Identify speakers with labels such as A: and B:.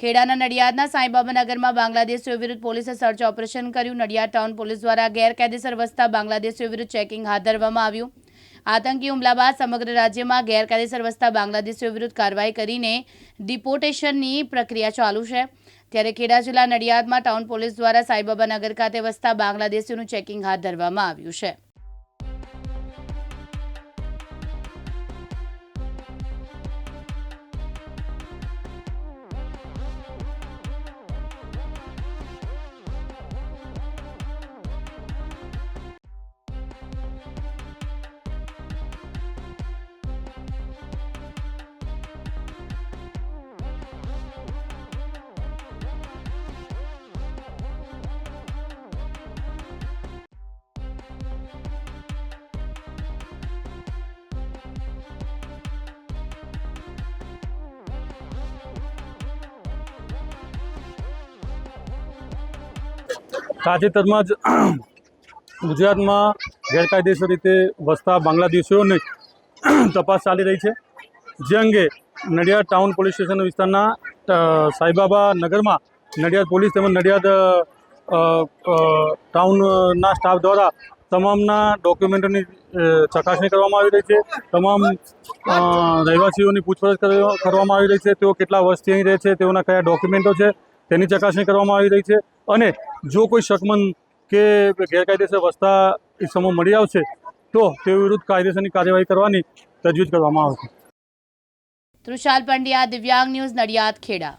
A: ખેડાના નડિયાદના સાંઈબાબાનગરમાં બાંગ્લાદેશીઓ વિરુદ્ધ પોલીસે search operation કર્યું. નડિયાદ ટાઉન પોલીસ દ્વારા ગેરકાયદેસર વસતા બાંગ્લાદેશીઓ વિરુદ્ધ ચેકિંગ હાથ ધરવામાં આવ્યું. આતંકી હુમલા બાદ સમગ્ર રાજ્યમાં ગેરકાયદેસર વસતા બાંગ્લાદેશીઓ વિરુદ્ધ કાર્યવાહી કરીને ડિપોર્ટેશનની પ્રક્રિયા ચાલુ છે. ત્યારે ખેડા જિલ્લા નડિયાદમાં ટાઉન પોલીસ દ્વારા સાંઈબાબાનગર ખાતે વસતા બાંગ્લાદેશીઓનું ચેકિંગ હાથ ધરવામાં આવ્યું છે.
B: તાજેતરમાં જ ગુજરાતમાં ગેરકાયદેસર રીતે વસતા બાંગ્લાદેશીઓની તપાસ ચાલી રહી છે. જે અંગે નડિયાદ ટાઉન પોલીસ સ્ટેશન વિસ્તારના સાઈબાબા નગરમાં નડિયાદ પોલીસ તેમજ નડિયાદ ટાઉનના સ્ટાફ દ્વારા તમામના ડોક્યુમેન્ટોની ચકાસણી કરવામાં આવી રહી છે. તમામ રહેવાસીઓની પૂછપરછ કરવામાં આવી રહી છે. તેઓ કેટલા વર્ષથી અહીં રહે છે? તેઓના કયા ડોક્યુમેન્ટો છે? તેની ચકાસણી કરવામાં આવી રહી છે. અને જો કોઈ શકમંદ કે ગેરકાયદેસર વસતા ઇસમો મળી આવશે, તો તે વિરુદ્ધ કાયદેસરની કાર્યવાહી કરવાની તજવીજ કરવામાં આવશે.
A: તૃષાલ પંડ્યા, દિવ્યાંગ ન્યૂઝ નડિયાદ, ખેડા.